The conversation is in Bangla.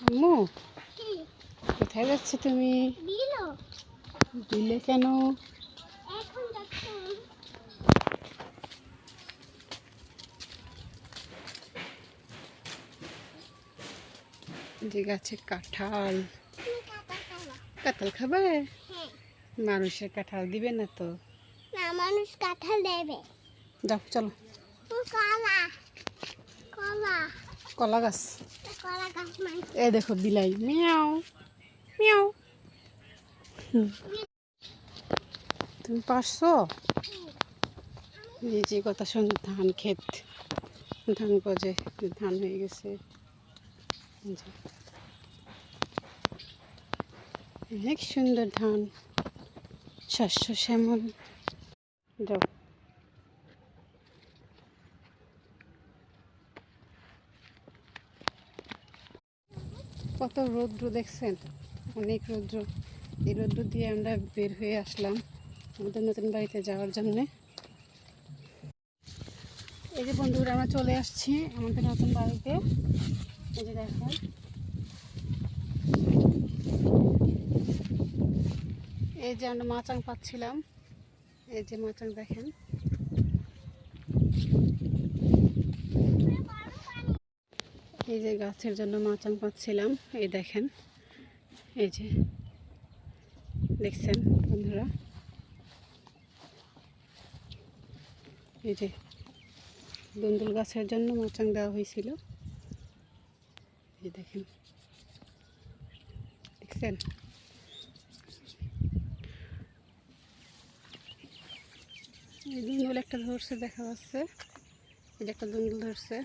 আম্মু কোথায় যাচ্ছে তুমি? দিলে কেন? যে গাছে কাঁঠাল। কাঁঠাল খাবে? মানুষের কাঁঠাল দিবে না তো। না মানুষ কাঁঠাল দেবে যাও চলো। কলা কলা। কলা গাছ। এ দেখো, বিলাই। মিয়াও মিয়াও। তুমি পারছ? যে কত সুন্দর ধান ক্ষেত। ধান গজে ধান হয়ে গেছে। অনেক সুন্দর ধান। শস্য শ্যামল। যাও। কত রৌদ্র দেখছেন? অনেক রৌদ্র। এই রৌদ্র দিয়ে আমরা বের হয়ে আসলাম আমাদের নতুন বাড়িতে যাওয়ার জন্যে। এই যে বন্ধুরা, আমরা চলে আসছি আমাদের নতুন বাড়িতে। এই যে দেখেন। এই যে আমরা মাচাং পাচ্ছিলাম। এই যে মাচাং দেখেন। এই যে গাছের জন্য মাচাং পাচ্ছিলাম, এই দেখেন। এই যে, দেখছেন বন্ধুরা? এই যে দুন্দুল গাছের জন্য মাচাং দেওয়া হয়েছিল। এই দেখেন। দেখছেন? এই দুন্দুল একটা ধরছে, দেখা যাচ্ছে। যে একটা দুন্দুল ধরছে।